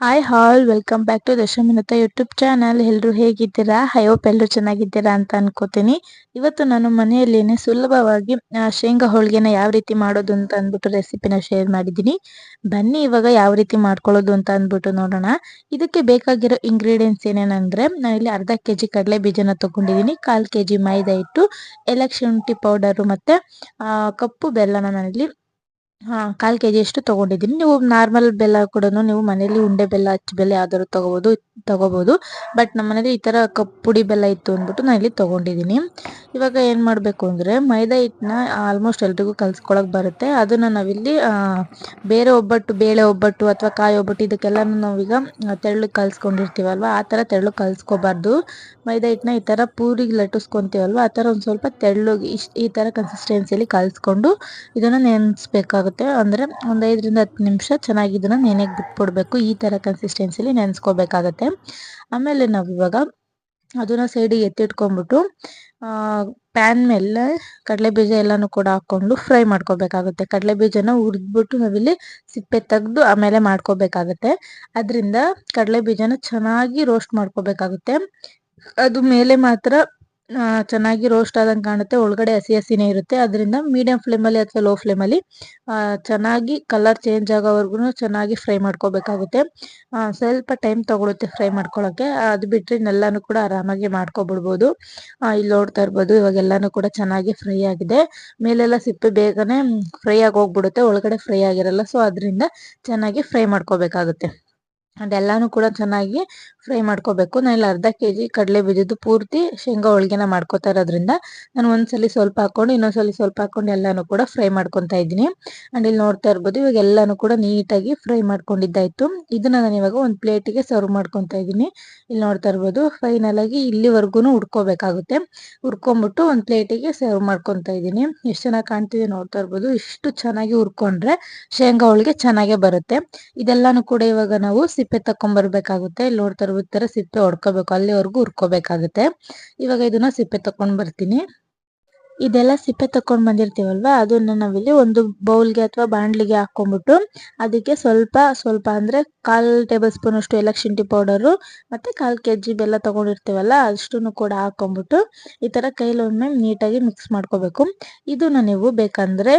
Hi all welcome back to ದಶಮಿನತ YouTube channel ಎಲ್ಲರೂ ಹೇಗಿದ್ದೀರಾ? Hope ಎಲ್ಲರೂ ಚೆನ್ನಾಗಿದ್ದೀರಾ ಅಂತ ಅನ್ಕೋತೀನಿ. ಇವತ್ತು ನಾನು ಮನೆಯಲ್ಲೇನೆ ಸುಲಭವಾಗಿ ಶೇಂಗಾ ಹೋಳಿಗೆನ ಯಾವ ರೀತಿ ಮಾಡೋದು ಅಂತ ಅಂದ್ಬಿಟ್ಟು ರೆಸಿಪಿನ ಶೇರ್ ಮಾಡಿದ್ದೀನಿ. ಬನ್ನಿ ಇವಾಗ ಯಾವ ರೀತಿ ಮಾಡ್ಕೊಳ್ಳೋದು ಅಂತ ಅಂದ್ಬಿಟ್ಟು ನೋಡೋಣ. ಇದಕ್ಕೆ ಬೇಕಾಗಿರೋ ಇಂಗ್ರೀಡಿಯೆಂಟ್ಸ್ ಏನೇನಂದ್ರೆ ನಾನು ಇಲ್ಲಿ ಅರ್ಧ ಕೆ ಜಿ ಕಡಲೆ ಬೀಜನ ತಗೊಂಡಿದ್ದೀನಿ. ಕಾಲು ಕೆ ಜಿ ಮೈದಾ ಹಿಟ್ಟು ಎಲೆಕ್ಷನ್ ಶುಂಠಿ ಪೌಡರು ಮತ್ತೆ ಕಪ್ಪು ಬೆಲ್ಲನ ನಾನಿಲ್ಲಿ ಹಾ, ಕಾಲ್ ಕೆಜಿ ಅಷ್ಟು ತಗೊಂಡಿದ್ದೀನಿ. ನೀವು ನಾರ್ಮಲ್ ಬೆಲ್ಲ ಕೂಡ ನೀವು ಮನೇಲಿ ಉಂಡೆ ಬೆಲ್ಲ ಹಚ್ಚಿ ಬೆಲ್ಲ ಯಾವ್ದಾದ್ರು ತಗೋಬಹುದು ತಗೋಬಹುದು ಬಟ್ ನಮ್ಮ ಮನೇಲಿ ಈ ತರ ಕಪ್ ಪುಡಿ ಬೆಲ್ಲ ಇತ್ತು ಅಂದ್ಬಿಟ್ಟು ನಾನು ಇಲ್ಲಿ ತಗೊಂಡಿದ್ದೀನಿ. ಇವಾಗ ಏನು ಮಾಡಬೇಕು ಅಂದ್ರೆ ಮೈದಾ ಹಿಟ್ಟನ್ನ ಆಲ್ಮೋಸ್ಟ್ ಎಲ್ರಿಗೂ ಕಲ್ಸ್ಕೊಳಕ್ ಬರುತ್ತೆ. ಅದನ್ನ ನಾವಿಲ್ಲಿ ಬೇರೆ ಒಬ್ಬಟ್ಟು, ಬೇಳೆ ಒಬ್ಬಟ್ಟು ಅಥವಾ ಕಾಯಿ ಒಬ್ಬಟ್ಟು ಇದಕ್ಕೆಲ್ಲನೂ ನಾವೀಗ ತೆಳ್ಳಗೆ ಕಲ್ಸ್ಕೊಂಡಿರ್ತೀವಲ್ವ? ಆ ತರ ತೆಳ್ಳಗೆ ಕಲ್ಸ್ಕೊಬಾರ್ದು. ಮೈದಾ ಹಿಟ್ಟನ್ನ ಈ ತರ ಪೂರಿಗೆ ಲಟ್ಟಿಸ್ಕೊಂತೀವಲ್ವಾ? ಆ ತರ ಒಂದು ಸ್ವಲ್ಪ ತೆಳ್ಳಗೆ ಇಷ್ಟು, ಈ ತರ ಕನ್ಸಿಸ್ಟೆನ್ಸಿಯಲ್ಲಿ ಕಲ್ಸ್ಕೊಂಡು ಇದನ್ನ ನೆನೆಸ್ಬೇಕಾಗುತ್ತೆ. ಅಂದ್ರೆ ಒಂದು ಐದರಿಂದ ಹತ್ತು ನಿಮಿಷ ಚೆನ್ನಾಗಿ ಇದನ್ನ ನೆನೆಗೆ ಬಿಟ್ಬಿಡ್ಬೇಕು ಈ ತರ ಕನ್ಸಿಸ್ಟೆನ್ಸಿಲಿ ನೆನೆಸ್ಕೋಬೇಕಾಗತ್ತೆ. ಆಮೇಲೆ ನಾವು ಇವಾಗ ಅದನ್ನ ಸೈಡಿಗೆ ಎತ್ತಿಟ್ಕೊಂಡ್ಬಿಟ್ಟು ಪ್ಯಾನ್ ಮೇಲೆ ಕಡಲೆ ಬೀಜ ಎಲ್ಲಾನು ಕೂಡ ಹಾಕೊಂಡು ಫ್ರೈ ಮಾಡ್ಕೋಬೇಕಾಗುತ್ತೆ. ಕಡಲೆ ಬೀಜನ ಹುರಿದ್ಬಿಟ್ಟು ನಾವಿಲ್ಲಿ ಸಿಪ್ಪೆ ತೆಗೆದು ಆಮೇಲೆ ಮಾಡ್ಕೋಬೇಕಾಗತ್ತೆ. ಅದರಿಂದ ಕಡಲೆ ಬೀಜನ ಚೆನ್ನಾಗಿ ರೋಸ್ಟ್ ಮಾಡ್ಕೋಬೇಕಾಗುತ್ತೆ. ಅದು ಮೇಲೆ ಮಾತ್ರ ಚೆನ್ನಾಗಿ ರೋಸ್ಟ್ ಆದಂಗೆ ಕಾಣುತ್ತೆ. ಒಳಗಡೆ ಹಸಿ ಹಸಿನೇ ಇರುತ್ತೆ. ಅದರಿಂದ ಮೀಡಿಯಂ ಫ್ಲೇಮಲ್ಲಿ ಅಥವಾ ಲೋ ಫ್ಲೇಮಲ್ಲಿ ಚೆನ್ನಾಗಿ ಕಲರ್ ಚೇಂಜ್ ಆಗೋವರೆಗೂ ಚೆನ್ನಾಗಿ ಫ್ರೈ ಮಾಡ್ಕೋಬೇಕಾಗುತ್ತೆ. ಸ್ವಲ್ಪ ಟೈಮ್ ತಗೊಳುತ್ತೆ ಫ್ರೈ ಮಾಡ್ಕೊಳ್ಳೋಕ್ಕೆ ಅದು ಬಿಟ್ಟರೆ ಇನ್ನೆಲ್ಲಾನು ಕೂಡ ಆರಾಮಾಗಿ ಮಾಡ್ಕೊಬಿಡ್ಬೋದು. ಇಲ್ಲಿ ನೋಡ್ತಾ ಇರ್ಬೋದು ಇವಾಗ ಎಲ್ಲಾನು ಕೂಡ ಚೆನ್ನಾಗಿ ಫ್ರೈ ಆಗಿದೆ. ಮೇಲೆಲ್ಲ ಸಿಪ್ಪೆ ಬೇಗನೆ ಫ್ರೈ ಆಗಿ ಹೋಗ್ಬಿಡುತ್ತೆ ಒಳಗಡೆ ಫ್ರೈ ಆಗಿರಲ್ಲ. ಸೊ ಅದರಿಂದ ಚೆನ್ನಾಗಿ ಫ್ರೈ ಮಾಡ್ಕೋಬೇಕಾಗುತ್ತೆ. ಅದೆಲ್ಲಾನು ಕೂಡ ಚೆನ್ನಾಗಿ ಫ್ರೈ ಮಾಡ್ಕೋಬೇಕು. ನಾನು ಇಲ್ಲಿ ಅರ್ಧ ಕೆ ಜಿ ಕಡಲೆ ಬೀಜದ್ದು ಪೂರ್ತಿ ಶೇಂಗಾ ಹೋಳಿಗೆನ ಮಾಡ್ಕೋತಾ ಇರೋದ್ರಿಂದ ನಾನು ಒಂದ್ಸಲಿ ಸ್ವಲ್ಪ ಹಾಕೊಂಡು ಇನ್ನೊಂದ್ಸಲಿ ಸ್ವಲ್ಪ ಹಾಕೊಂಡು ಎಲ್ಲಾನು ಕೂಡ ಫ್ರೈ ಮಾಡ್ಕೊತಾ ಇದ್ದೀನಿ. ಅಂಡ್ ಇಲ್ಲಿ ನೋಡ್ತಾ ಇರ್ಬೋದು ಇವಾಗ ಎಲ್ಲಾನು ಕೂಡ ನೀಟಾಗಿ ಫ್ರೈ ಮಾಡ್ಕೊಂಡಿದ್ದಾಯ್ತು. ಇದನ್ನ ನಾನು ಇವಾಗ ಒಂದು ಪ್ಲೇಟಿಗೆ ಸರ್ವ್ ಮಾಡ್ಕೊತಾ ಇದ್ದೀನಿ. ಇಲ್ಲಿ ನೋಡ್ತಾ ಇರ್ಬೋದು ಫೈನಲ್ ಆಗಿ ಇಲ್ಲಿವರೆಗೂ ಹುಡ್ಕೋಬೇಕಾಗುತ್ತೆ ಹುರ್ಕೊಂಬಿಟ್ಟು ಒಂದು ಪ್ಲೇಟಿಗೆ ಸರ್ವ್ ಮಾಡ್ಕೊತಾ ಇದ್ದೀನಿ. ಎಷ್ಟು ಚೆನ್ನಾಗಿ ಕಾಣ್ತಿದೆ ನೋಡ್ತಾ ಇರ್ಬೋದು. ಇಷ್ಟು ಚೆನ್ನಾಗಿ ಹುರ್ಕೊಂಡ್ರೆ ಶೇಂಗಾ ಹೋಳಿಗೆ ಚೆನ್ನಾಗೇ ಬರುತ್ತೆ. ಇದೆಲ್ಲಾನು ಕೂಡ ಇವಾಗ ನಾವು ಸಿಪ್ಪೆ ತಕೊಂಡ್ಬರ್ಬೇಕಾಗುತ್ತೆ ಇಲ್ಲಿ ನೋಡ್ತಾ ಇರ್ಬೋದು ತರ ಸಿಪ್ಪೆ ಹೊಡ್ಕೋಬೇಕು ಅಲ್ಲಿವರೆಗೂ ಹುರ್ಕೋಬೇಕಾಗುತ್ತೆ. ಇವಾಗ ಇದನ್ನ ಸಿಪ್ಪೆ ತಕೊಂಡ್ ಬರ್ತೀನಿ. ಇದೆಲ್ಲ ಸಿಪ್ಪೆ ತಕೊಂಡ್ ಬಂದಿರ್ತೀವಲ್ವಾ? ಅದನ್ನ ನಾವಿಲ್ಲಿ ಒಂದು ಬೌಲ್ಗೆ ಅಥವಾ ಬಾಣಲಿಗೆ ಹಾಕೊಂಡ್ಬಿಟ್ಟು ಅದಕ್ಕೆ ಸ್ವಲ್ಪ ಸ್ವಲ್ಪ ಅಂದ್ರೆ ಕಾಲ್ ಟೇಬಲ್ ಸ್ಪೂನ್ ಅಷ್ಟು ಎಲ್ಲ ಶುಂಠಿ ಪೌಡರು ಮತ್ತೆ ಕಾಲ್ ಕೆ ಜಿ ಬೆಲ್ಲ ತಗೊಂಡಿರ್ತೀವಲ್ಲ, ಅಷ್ಟನ್ನು ಕೂಡ ಹಾಕೊಂಡ್ಬಿಟ್ಟು ಈ ತರ ಕೈಲೊಮ್ಮೆ ನೀಟಾಗಿ ಮಿಕ್ಸ್ ಮಾಡ್ಕೋಬೇಕು. ಇದನ್ನ ನೀವು ಬೇಕಂದ್ರೆ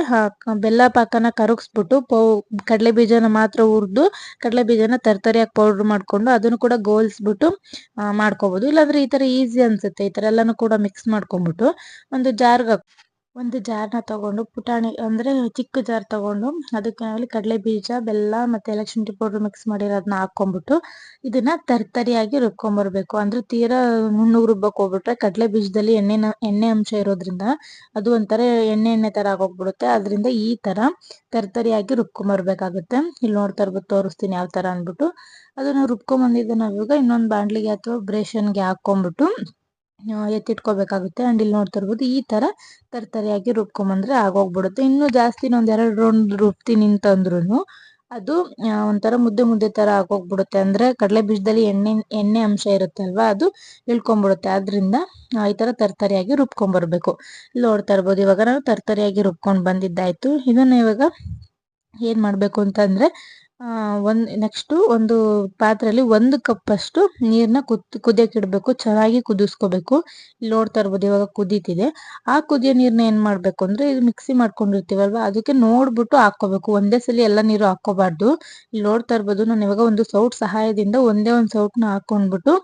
ಬೆಲ್ಲ ಪಾಕನ ಕರಗಿಸ್ಬಿಟ್ಟು ಪೌ, ಕಡಲೆ ಬೀಜನ ಮಾತ್ರ ಹುರಿದು ಕಡಲೆ ಬೀಜನ ತರ್ತರಿಯಾಗಿ ಪೌಡರ್ ಮಾಡ್ಕೊಂಡು ಅದನ್ನು ಕೂಡ ಗೋಲ್ಸ್ಬಿಟ್ಟು ಮಾಡ್ಕೋಬಹುದು ಇಲ್ಲಾಂದ್ರೆ ಈ ತರ ಈಸಿ ಅನ್ಸುತ್ತೆ. ಈ ತರ ಎಲ್ಲಾನು ಕೂಡ ಮಿಕ್ಸ್ ಮಾಡ್ಕೊಂಡ್ಬಿಟ್ಟು ಒಂದು ಒಂದು ಜಾರ್ನ ತಗೊಂಡು ಪುಟಾಣಿ ಅಂದ್ರೆ ಚಿಕ್ಕ ಜಾರ್ ತಗೊಂಡು ಅದಕ್ಕೆ ನಾವಿಲ್ಲಿ ಕಡಲೆ ಬೀಜ, ಬೆಲ್ಲ ಮತ್ತೆ ಎಲೆಕ್ಷನ್ ಶುಂಠಿ ಪೌಡರ್ ಮಿಕ್ಸ್ ಮಾಡಿರೋದನ್ನ ಹಾಕೊಂಡ್ಬಿಟ್ಟು ಇದನ್ನ ತರ್ತರಿಯಾಗಿ ರುಬ್ಕೊಂಡ್ಬರ್ಬೇಕು ಅಂದ್ರೆ ತೀರಾ ನುಣ್ಣಗೆ ರುಬ್ಬಕ್ ಹೋಗ್ಬಿಟ್ರೆ ಕಡಲೆ ಬೀಜದಲ್ಲಿ ಎಣ್ಣೆನ, ಎಣ್ಣೆ ಅಂಶ ಇರೋದ್ರಿಂದ ಅದು ಒಂಥರ ಎಣ್ಣೆ ಎಣ್ಣೆ ತರ ಆಗೋಗ್ಬಿಡುತ್ತೆ. ಅದರಿಂದ ಈ ತರ ತರ್ತರಿಯಾಗಿ ರುಬ್ಕೊಂಬರ್ಬೇಕಾಗುತ್ತೆ. ಇಲ್ಲಿ ನೋಡ್ತಾ ಇರ್ಬೋದು ತೋರಿಸ್ತೀನಿ ಯಾವ ತರ ಅಂದ್ಬಿಟ್ಟು. ಅದನ್ನ ರುಬ್ಕೊಂಬಂದಿದ್ದನ್ನ ಇವಾಗ ಇನ್ನೊಂದು ಬಾಂಡ್ಲಿಗೆ ಅಥವಾ ಬ್ರೇಷನ್ಗೆ ಹಾಕೊಂಡ್ಬಿಟ್ಟು ಎತ್ತಿಟ್ಕೋಬೇಕಾಗುತ್ತೆ. ಆ್ಯಂಡ್ ಇಲ್ಲಿ ನೋಡ್ತಿರ್ಬೋದು ಈ ಥರ ತರ್ತರಿಯಾಗಿ ರುಬ್ಕೊಂಬಂದ್ರೆ ಆಗೋಗ್ಬಿಡುತ್ತೆ. ಇನ್ನು ಜಾಸ್ತಿ ಒಂದು ಎರಡು ರೌಂಡ್ ರುಬ್ತೀನಿ ಅಂತಂದ್ರೂ ಅದು ಒಂಥರ ಮುದ್ದೆ ಮುದ್ದೆ ಥರ ಆಗೋಗ್ಬಿಡುತ್ತೆ. ಅಂದರೆ ಕಡಲೆ ಬೀಜದಲ್ಲಿ ಎಣ್ಣೆ ಎಣ್ಣೆ ಅಂಶ ಇರುತ್ತೆ ಅಲ್ವಾ ಅದು ಇಳ್ಕೊಂಬಿಡುತ್ತೆ. ಆದ್ದರಿಂದ ಈ ಥರ ತರ್ತರಿಯಾಗಿ ರುಬ್ಕೊಂಬರ್ಬೇಕು. ಇಲ್ಲಿ ನೋಡ್ತಾ ಇರ್ಬೋದು ಇವಾಗ ನಾವು ತರ್ತರಿಯಾಗಿ ರುಬ್ಕೊಂಡು ಬಂದಿದ್ದಾಯಿತು. ಇದನ್ನು ಇವಾಗ ಏನು ಮಾಡಬೇಕು ಅಂತಂದ್ರೆ ಒಂದ್, ನೆಕ್ಸ್ಟು ಒಂದು ಪಾತ್ರೆಯಲ್ಲಿ ಒಂದು ಕಪ್ ಅಷ್ಟು ನೀರ್ನ ಕುದ್ ಕುದಿಯಕ್ಕೆ ಇಡ್ಬೇಕು, ಚೆನ್ನಾಗಿ ಕುದಿಸ್ಕೋಬೇಕು. ಇಲ್ಲಿ ನೋಡ್ತಾ ಇರ್ಬೋದು ಇವಾಗ ಕುದೀತಿದೆ. ಆ ಕುದಿಯೋ ನೀರ್ನ ಏನ್ ಮಾಡ್ಬೇಕು ಅಂದ್ರೆ ಇದು ಮಿಕ್ಸಿ ಮಾಡ್ಕೊಂಡಿರ್ತೀವಲ್ವಾ? ಅದಕ್ಕೆ ನೋಡ್ಬಿಟ್ಟು ಹಾಕೋಬೇಕು ಒಂದೇ ಸಲ ಎಲ್ಲ ನೀರು ಹಾಕ್ಕೋಬಾರ್ದು. ಇಲ್ಲಿ ನೋಡ್ತಾ ಇರ್ಬೋದು ನಾನು ಇವಾಗ ಒಂದು ಸೌಟ್ ಸಹಾಯದಿಂದ ಒಂದೇ ಒಂದು ಸೌಟ್ನ ಹಾಕೊಂಡ್ಬಿಟ್ಟು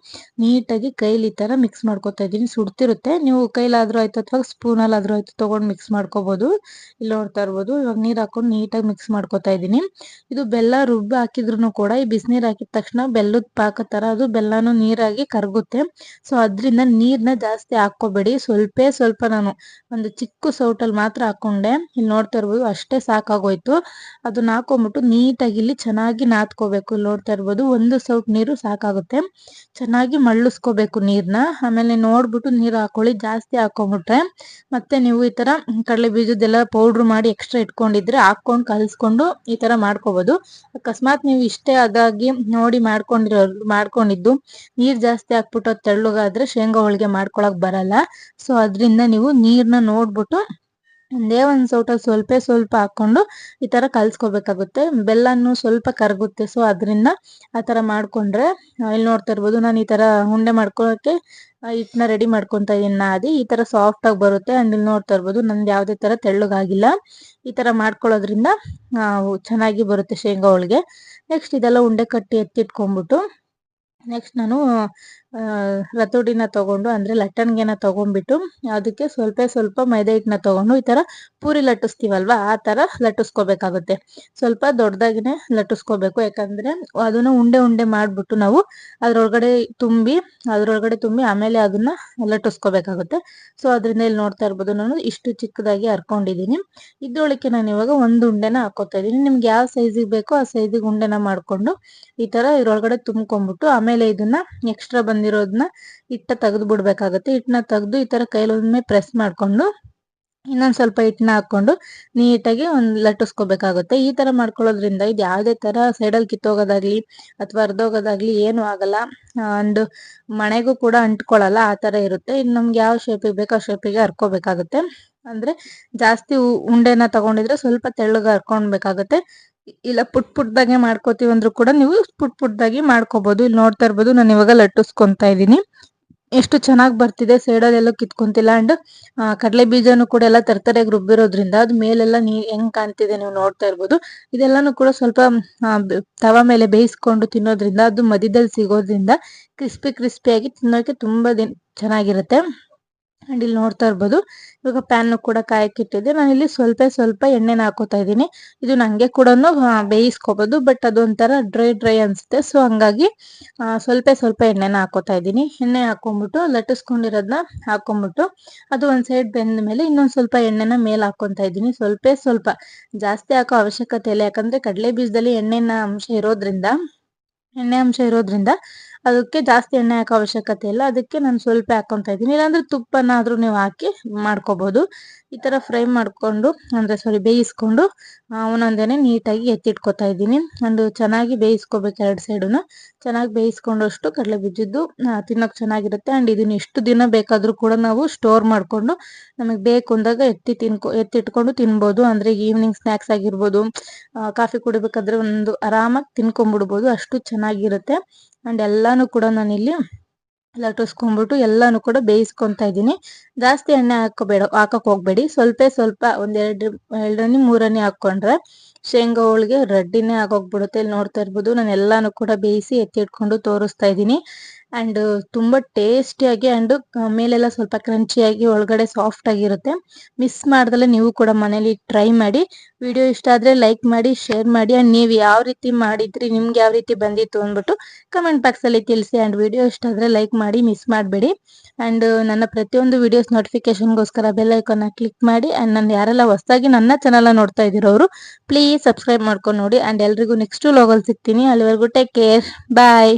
ನೀಟಾಗಿ ಕೈಲಿ ಈ ತರ ಮಿಕ್ಸ್ ಮಾಡ್ಕೊತಾ ಇದ್ದೀನಿ. ಸುಡ್ತಿರುತ್ತೆ. ನೀವು ಕೈಲಾದರೂ ಆಯ್ತು ಅಥವಾ ಸ್ಪೂನಲ್ಲಾದರೂ ಆಯ್ತು ತೊಗೊಂಡು ಮಿಕ್ಸ್ ಮಾಡ್ಕೋಬಹುದು ಇಲ್ಲಿ ನೋಡ್ತಾ ಇರ್ಬೋದು ಇವಾಗ ನೀರ್ ಹಾಕೊಂಡು ನೀಟಾಗಿ ಮಿಕ್ಸ್ ಮಾಡ್ಕೊತಾ ಇದ್ದೀನಿ. ಇದು ಬೆಲ್ಲ ರುಬ್ಬಿ ಹಾಕಿದ್ರು ಕೂಡ ಈ ಬಿಸಿನೀರ್ ಹಾಕಿದ ತಕ್ಷಣ ಬೆಲ್ಲದ ಪಾಕ ತರ ಅದು ಬೆಲ್ಲನೂ ನೀರಾಗಿ ಕರಗುತ್ತೆ. ಸೊ ಅದ್ರಿಂದ ನೀರ್ನ ಜಾಸ್ತಿ ಹಾಕೋಬೇಡಿ ಸ್ವಲ್ಪೇ ಸ್ವಲ್ಪ ನಾನು ಒಂದು ಚಿಕ್ಕ ಸೌಟಲ್ಲಿ ಮಾತ್ರ ಹಾಕೊಂಡೆ. ಇಲ್ಲಿ ನೋಡ್ತಾ ಇರ್ಬೋದು ಅಷ್ಟೇ ಸಾಕಾಗೋಯ್ತು. ಅದನ್ನ ಹಾಕೊಂಡ್ಬಿಟ್ಟು ನೀಟಾಗಿ ಇಲ್ಲಿ ಚೆನ್ನಾಗಿ ನಾದ್ಕೋಬೇಕು. ಇಲ್ಲಿ ನೋಡ್ತಾ ಇರ್ಬೋದು ಒಂದು ಸೌಟ್ ನೀರು ಸಾಕಾಗುತ್ತೆ. ಚೆನ್ನಾಗಿ ಮಳ್ಳಿಸ್ಕೋಬೇಕು ನೀರ್ನ. ಆಮೇಲೆ ನೋಡ್ಬಿಟ್ಟು ನೀರು ಹಾಕೊಳ್ಳಿ. ಜಾಸ್ತಿ ಹಾಕೊಂಡ್ಬಿಟ್ರೆ ಮತ್ತೆ ನೀವು ಈ ತರ ಕಡಲೆ ಬೀಜದೆಲ್ಲ ಪೌಡ್ರ್ ಮಾಡಿ ಎಕ್ಸ್ಟ್ರಾ ಇಟ್ಕೊಂಡಿದ್ರೆ ಹಾಕೊಂಡು ಕಲ್ಸ್ಕೊಂಡು ಈ ತರ ಮಾಡ್ಕೋಬಹುದು ಅಕಸ್ಮಾತ್ ನೀವು ಇಷ್ಟೇ ಅದಾಗಿ ನೋಡಿ ಮಾಡ್ಕೊಂಡಿರೋ, ಮಾಡ್ಕೊಂಡಿದ್ದು, ನೀರ್ ಜಾಸ್ತಿ ಹಾಕ್ಬಿಟ್ಟು ತೆಳ್ಳಗಾದ್ರೆ ಶೇಂಗಾ ಹೋಳಿಗೆ ಮಾಡ್ಕೊಳಕ್ ಬರಲ್ಲ. ಸೊ ಅದರಿಂದ ನೀವು ನೀರ್ನ ನೋಡ್ಬಿಟ್ಟು ಒಂದೇ ಒಂದು ಸೌಟ ಸ್ವಲ್ಪ ಸ್ವಲ್ಪ ಹಾಕ್ಕೊಂಡು ಈ ಥರ ಕಲಿಸ್ಕೋಬೇಕಾಗುತ್ತೆ. ಬೆಲ್ಲನೂ ಸ್ವಲ್ಪ ಕರಗುತ್ತೆ. ಸೊ ಅದರಿಂದ ಆ ಥರ ಮಾಡಿಕೊಂಡ್ರೆ ಇಲ್ಲಿ ನೋಡ್ತಾ ಇರ್ಬೋದು, ನಾನು ಈ ಥರ ಉಂಡೆ ಮಾಡ್ಕೊಳ್ಳೋಕ್ಕೆ ಹಿಟ್ಟನ್ನ ರೆಡಿ ಮಾಡ್ಕೊತಾ ಇದೀನಿ ನಾದಿ ಈ ಥರ ಸಾಫ್ಟಾಗಿ ಬರುತ್ತೆ. ಆ್ಯಂಡ್ ಇಲ್ಲಿ ನೋಡ್ತಾ ಇರ್ಬೋದು, ನಂದು ಯಾವುದೇ ಥರ ತೆಳ್ಳಗಾಗಿಲ್ಲ. ಈ ಥರ ಮಾಡ್ಕೊಳ್ಳೋದ್ರಿಂದ ಚೆನ್ನಾಗಿ ಬರುತ್ತೆ ಶೇಂಗಾ ಹೋಳಿಗೆ. ನೆಕ್ಸ್ಟ್ ಇದೆಲ್ಲ ಉಂಡೆ ಕಟ್ಟಿ ಎತ್ತಿಟ್ಕೊಂಡ್ಬಿಟ್ಟು ನೆಕ್ಸ್ಟ್ ನಾನು ರತೋಡಿನ ತಗೊಂಡು ಅಂದ್ರೆ ಲಟ್ಟಣಿಗೆನ ತಗೊಂಡ್ಬಿಟ್ಟು ಅದಕ್ಕೆ ಸ್ವಲ್ಪ ಸ್ವಲ್ಪ ಮೈದಾ ಹಿಟ್ಟನ್ನ ತಗೊಂಡು ಈ ತರ ಪೂರಿ ಲಟ್ಟಿಸ್ತೀವಲ್ವಾ, ಆ ತರ ಲಟ್ಟಿಸ್ಕೋಬೇಕಾಗುತ್ತೆ. ಸ್ವಲ್ಪ ದೊಡ್ಡದಾಗಿನೇ ಲಟ್ಟಿಸ್ಕೋಬೇಕು, ಯಾಕಂದ್ರೆ ಅದನ್ನ ಉಂಡೆ ಉಂಡೆ ಮಾಡಿಬಿಟ್ಟು ನಾವು ಅದ್ರೊಳಗಡೆ ತುಂಬಿ ಅದ್ರೊಳಗಡೆ ತುಂಬಿ ಆಮೇಲೆ ಅದನ್ನ ಲಟ್ಟಿಸ್ಕೋಬೇಕಾಗುತ್ತೆ. ಸೊ ಅದರಿಂದ ಇಲ್ಲಿ ನೋಡ್ತಾ ಇರ್ಬೋದು, ನಾನು ಇಷ್ಟು ಚಿಕ್ಕದಾಗಿ ಹರ್ಕೊಂಡಿದೀನಿ ಇದ್ರೊಳಕ್ಕೆ ನಾನು ಇವಾಗ ಒಂದು ಉಂಡೆನ ಹಾಕೋತಾ ಇದ್ದೀನಿ. ನಿಮ್ಗೆ ಯಾವ ಸೈಜಿಗೆ ಬೇಕೋ ಆ ಸೈಜಿಗೆ ಉಂಡೆನ ಮಾಡಿಕೊಂಡು ಈ ತರ ಇದ್ರೊಳಗಡೆ ತುಂಬ್ಕೊಂಡ್ಬಿಟ್ಟು ಆಮೇಲೆ ಇದನ್ನ ಎಕ್ಸ್ಟ್ರಾ ಬಂದಿರೋದನ್ನ ಹಿಟ್ಟ ತೆಗೆದು ಬಿಡ್ಬೇಕಾಗತ್ತೆ. ಹಿಟ್ಟನ್ನ ತೆಗೆದು ಈ ತರ ಕೈಲೊಮ್ಮೆ ಪ್ರೆಸ್ ಮಾಡ್ಕೊಂಡು ಇನ್ನೊಂದ್ ಸ್ವಲ್ಪ ಹಿಟ್ಟನ್ನ ಹಾಕೊಂಡು ನೀಟಾಗಿ ಒಂದ್ ಲಟ್ಟಿಸ್ಕೋಬೇಕಾಗುತ್ತೆ. ಈ ತರ ಮಾಡ್ಕೊಳ್ಳೋದ್ರಿಂದ ಇದು ಯಾವುದೇ ತರ ಸೈಡಲ್ಲಿ ಕಿತ್ತೋಗೋದಾಗ್ಲಿ ಅಥವಾ ಅರ್ಧೋಗೋದಾಗ್ಲಿ ಏನು ಆಗಲ್ಲ. ಅಂಡ್ ಮನೆಗೂ ಕೂಡ ಅಂಟ್ಕೊಳ್ಳಲ್ಲ, ಆ ತರ ಇರುತ್ತೆ. ಇನ್ನು ನಮ್ಗೆ ಯಾವ ಶೇಪಿಗೆ ಬೇಕೋ ಆ ಶೇಪಿಗೆ ಹರ್ಕೋಬೇಕಾಗುತ್ತೆ. ಅಂದ್ರೆ ಜಾಸ್ತಿ ಉಂಡೆನ ತಗೊಂಡಿದ್ರೆ ಸ್ವಲ್ಪ ತೆಳ್ಳಗೆ ಹರ್ಕೊಳ್ಬೇಕಾಗುತ್ತೆ ಇಲ್ಲ ಪುಟ್ ಪುಟ್ದಾಗೆ ಮಾಡ್ಕೋತೀವಿ ಅಂದ್ರೂ ಕೂಡ ನೀವು ಪುಟ್ ಪುಟ್ದಾಗಿ ಮಾಡ್ಕೋಬಹುದು ಇಲ್ಲಿ ನೋಡ್ತಾ ಇರ್ಬೋದು, ನಾನು ಇವಾಗ ಲಟ್ಟಿಸ್ಕೊಂತಾ ಇದ್ದೀನಿ. ಎಷ್ಟು ಚೆನ್ನಾಗಿ ಬರ್ತಿದೆ, ಸೈಡಲ್ಲೆಲ್ಲ ಕಿತ್ಕೊಂತಿಲ್ಲ ಅಂಡ್ ಕಡಲೆ ಬೀಜನೂ ಕೂಡ ಎಲ್ಲ ತರತರಾಗಿ ರುಬ್ಬಿರೋದ್ರಿಂದ ಅದು ಮೇಲೆಲ್ಲ ನೀ, ಹೆಂಗ್ ಕಾಣ್ತಿದೆ ನೀವು ನೋಡ್ತಾ ಇರ್ಬೋದು. ಇದೆಲ್ಲಾನು ಕೂಡ ಸ್ವಲ್ಪ ತವ ಮೇಲೆ ಬೇಯಿಸ್ಕೊಂಡು ತಿನ್ನೋದ್ರಿಂದ ಅದು ಮಧ್ಯದಲ್ಲಿ ಸಿಗೋದ್ರಿಂದ ಕ್ರಿಸ್ಪಿ ಕ್ರಿಸ್ಪಿಯಾಗಿ ತಿನ್ನೋಕೆ ತುಂಬಾ ಚೆನ್ನಾಗಿರುತ್ತೆ. ಅಂಡ್ ಇಲ್ಲಿ ನೋಡ್ತಾ ಇರ್ಬೋದು. ಇವಾಗ ಪ್ಯಾನ್ ಕೂಡ ಕಾಯಕ್ಕಿಟ್ಟಿದ್ದೆ. ನಾನು ಇಲ್ಲಿ ಸ್ವಲ್ಪ ಸ್ವಲ್ಪ ಎಣ್ಣೆನ ಹಾಕೋತಾ ಇದ್ದೀನಿ. ಇದು ನಂಗೆ ಕೂಡ ಬೇಯಿಸ್ಕೋಬೋದು. ಬಟ್ ಅದೊಂಥರ ಡ್ರೈ ಡ್ರೈ ಅನ್ಸುತ್ತೆ. ಸೊ ಹಂಗಾಗಿ ಸ್ವಲ್ಪ ಸ್ವಲ್ಪ ಎಣ್ಣೆನ ಹಾಕೋತಾ ಇದ್ದೀನಿ. ಎಣ್ಣೆ ಹಾಕೊಂಡ್ಬಿಟ್ಟು ಲಟ್ಟಿಸ್ಕೊಂಡಿರೋದನ್ನ ಹಾಕೊಂಡ್ಬಿಟ್ಟು ಅದು ಒಂದ್ ಸೈಡ್ ಬೆಂದ ಮೇಲೆ ಇನ್ನೊಂದು ಸ್ವಲ್ಪ ಎಣ್ಣೆನ ಮೇಲೆ ಹಾಕೊತಾ ಇದ್ದೀನಿ. ಸ್ವಲ್ಪ ಸ್ವಲ್ಪ. ಜಾಸ್ತಿ ಹಾಕೋ ಅವಶ್ಯಕತೆ ಇಲ್ಲ. ಯಾಕಂದ್ರೆ ಕಡಲೆ ಬೀಜದಲ್ಲಿ ಎಣ್ಣೆನ ಅಂಶ ಇರೋದ್ರಿಂದ, ಎಣ್ಣೆ ಅಂಶ ಇರೋದ್ರಿಂದ ಅದಕ್ಕೆ ಜಾಸ್ತಿ ಎಣ್ಣೆ ಹಾಕೋ ಅವಶ್ಯಕತೆ ಇಲ್ಲ. ಅದಕ್ಕೆ ನಾನು ಸ್ವಲ್ಪ ಹಾಕೊತಾ ಇದ್ದೀನಿ. ಇಲ್ಲಾಂದ್ರೆ ತುಪ್ಪನಾದ್ರೂ ನೀವು ಹಾಕಿ ಮಾಡ್ಕೋಬಹುದು ಈ ತರ ಫ್ರೈ ಮಾಡ್ಕೊಂಡು, ಅಂದ್ರೆ ಸಾರಿ ಬೇಯಿಸ್ಕೊಂಡು ಒಂದೊಂದೇನೆ ನೀಟಾಗಿ ಎತ್ತಿಟ್ಕೊತಾ ಇದ್ದೀನಿ. ಒಂದು ಚೆನ್ನಾಗಿ ಬೇಯಿಸ್ಕೋಬೇಕು ಎರಡು ಸೈಡುನು ಚೆನ್ನಾಗಿ ಬೇಯಿಸ್ಕೊಂಡಷ್ಟು ಕಡಲೆ ಬಿಜ್ಜಿದ್ದು ತಿನ್ನೋಕೆ ಚೆನ್ನಾಗಿರುತ್ತೆ. ಅಂಡ್ ಇದನ್ನ ಎಷ್ಟು ದಿನ ಬೇಕಾದ್ರೂ ಕೂಡ ನಾವು ಸ್ಟೋರ್ ಮಾಡ್ಕೊಂಡು, ನಮಗೆ ಬೇಕು ಅಂದಾಗ ಎತ್ತಿ ತಿನ್ಕೊ, ಎತ್ತಿಟ್ಕೊಂಡು ತಿನ್ಬೋದು. ಅಂದ್ರೆ ಈವ್ನಿಂಗ್ ಸ್ನಾಕ್ಸ್ ಆಗಿರ್ಬೋದು ಕಾಫಿ ಕುಡಿಬೇಕಾದ್ರೆ ಒಂದು ಆರಾಮಾಗಿ ತಿನ್ಕೊಂಡ್ಬಿಡ್ಬೋದು ಅಷ್ಟು ಚೆನ್ನಾಗಿರುತ್ತೆ. ಅಂಡ್ ಎಲ್ಲಾನು ಕೂಡ ನಾನಿಲ್ಲಿ ಲಟ್ಟಿಸ್ಕೊಂಡ್ಬಿಟ್ಟು ಎಲ್ಲಾನು ಕೂಡ ಬೇಯಿಸ್ಕೊಂತ ಇದ್ದೀನಿ. ಜಾಸ್ತಿ ಎಣ್ಣೆ ಹಾಕೋಬೇಡ ಹಾಕಕ್ ಹೋಗ್ಬೇಡಿ. ಸ್ವಲ್ಪ ಸ್ವಲ್ಪ ಒಂದ್ ಎರಡು, ಎರಡನೇ, ಮೂರನೇ ಹಾಕೊಂಡ್ರೆ ಶೇಂಗಾ ಹೋಳಿಗೆ ರಡ್ಡಿನೇ ಆಗೋಗ್ಬಿಡುತ್ತೆ. ಇಲ್ಲಿ ನೋಡ್ತಾ ಇರ್ಬೋದು, ನಾನು ಎಲ್ಲಾನು ಕೂಡ ಬೇಯಿಸಿ ಎತ್ತಿಟ್ಕೊಂಡು ತೋರಿಸ್ತಾ ಇದ್ದೀನಿ. ಅಂಡ್ ತುಂಬಾ ಟೇಸ್ಟಿಯಾಗಿ ಅಂಡ್ ಮೇಲೆಲ್ಲ ಸ್ವಲ್ಪ ಕ್ರಂಚಿಯಾಗಿ ಒಳಗಡೆ ಸಾಫ್ಟ್ ಆಗಿರುತ್ತೆ. ಮಿಸ್ ಮಾಡ್ದಲೆ ನೀವು ಕೂಡ ಮನೇಲಿ ಟ್ರೈ ಮಾಡಿ. ವಿಡಿಯೋ ಇಷ್ಟ ಆದ್ರೆ ಲೈಕ್ ಮಾಡಿ ಶೇರ್ ಮಾಡಿ ಅಂಡ್ ನೀವು ಯಾವ ರೀತಿ ಮಾಡಿದ್ರಿ, ನಿಮ್ಗೆ ಯಾವ ರೀತಿ ಬಂದಿತ್ತು ಅಂದ್ಬಿಟ್ಟು ಕಮೆಂಟ್ ಬಾಕ್ಸ್ ಅಲ್ಲಿ ತಿಳಿಸಿ ಅಂಡ್ ವಿಡಿಯೋ ಇಷ್ಟ ಆದ್ರೆ ಲೈಕ್ ಮಾಡಿ ಮಿಸ್ ಮಾಡಬೇಡಿ. ಅಂಡ್ ನನ್ನ ಪ್ರತಿಯೊಂದು ವಿಡಿಯೋಸ್ ನೋಟಿಫಿಕೇಶನ್ಗೋಸ್ಕರ ಬೆಲ್ ಐಕಾನ್ ಕ್ಲಿಕ್ ಮಾಡಿ ಅಂಡ್ ನಾನು ಯಾರೆಲ್ಲ ಹೊಸದಾಗಿ ನನ್ನ ಚಾನಲ್ ನೋಡ್ತಾ ಇದ್ದೀರೋರು ಪ್ಲೀಸ್ ಸಬ್ಸ್ಕ್ರೈಬ್ ಮಾಡ್ಕೊಂಡು ನೋಡಿ. ಅಂಡ್ ಎಲ್ರಿಗೂ ನೆಕ್ಸ್ಟ್ ಲೋಗಲ್ ಸಿಗ್ತೀನಿ. ಅಲ್ಲಿವರೆಗೂ ಟೇಕ್ ಕೇರ್ ಬಾಯ್